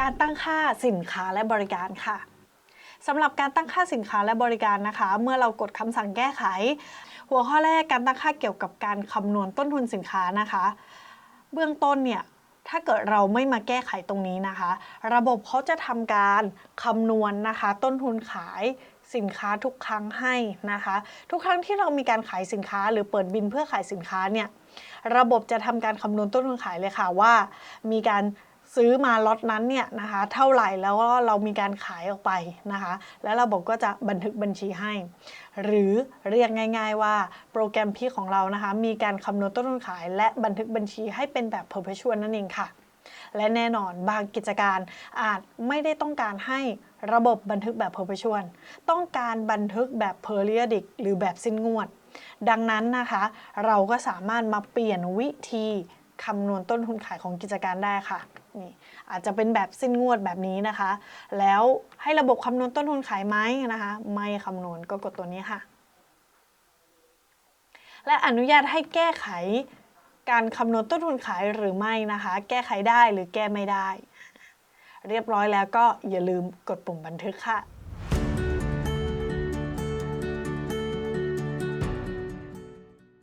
การตั้งค่าสินค้าและบริการค่ะสำหรับการตั้งค่าสินค้าและบริการนะคะ เมื่อเรากดคำสั่งแก้ไข หัวข้อแรกการตั้งค่าเกี่ยวกับการคำนวณต้นทุนสินค้านะคะ เบื้องต้นเนี่ยถ้าเกิดเราไม่มาแก้ไขตรงนี้นะคะ ระบบเขาจะทำการคำนวณนะคะ ต้นทุนขายสินค้าทุกครั้งให้นะคะ ทุกครั้งที่เรามีการขายสินค้า หรือเปิดบินเพื่อขายสินค้าเนี่ยระบบจะทำการคำนวณต้นทุนขายเลยค่ะว่า มีการ ซื้อมาล็อตนั้นเนี่ยนะคะเท่าไหร่แล้วก็เรามีการขายออกไปนะคะ แล้วระบบก็จะบันทึกบัญชีให้ หรือเรียกง่าย ๆ ว่าโปรแกรมพี่ของเรานะคะมีการคำนวณต้นทุนขาย และบันทึกบัญชีให้เป็นแบบ perpetual นั่นเองค่ะ และแน่นอนบางกิจการอาจไม่ได้ต้องการให้ระบบบันทึกแบบ perpetual ต้องการบันทึกแบบ periodic หรือแบบสิ้นงวด ดังนั้นนะคะ เราก็สามารถมาเปลี่ยนวิธี คำนวณต้นทุนขายของกิจการได้ค่ะนี่อาจจะเป็นแบบสิ้นงวดแบบนี้นะคะ แล้วให้ระบบคำนวณต้นทุนขายไหมนะคะ ไม่คำนวณก็กดตัวนี้ค่ะ และอนุญาตให้แก้ไขการคำนวณต้นทุนขายหรือไม่นะคะ แก้ไขได้หรือแก้ไม่ได้ เรียบร้อยแล้วก็อย่าลืมกดปุ่มบันทึกค่ะ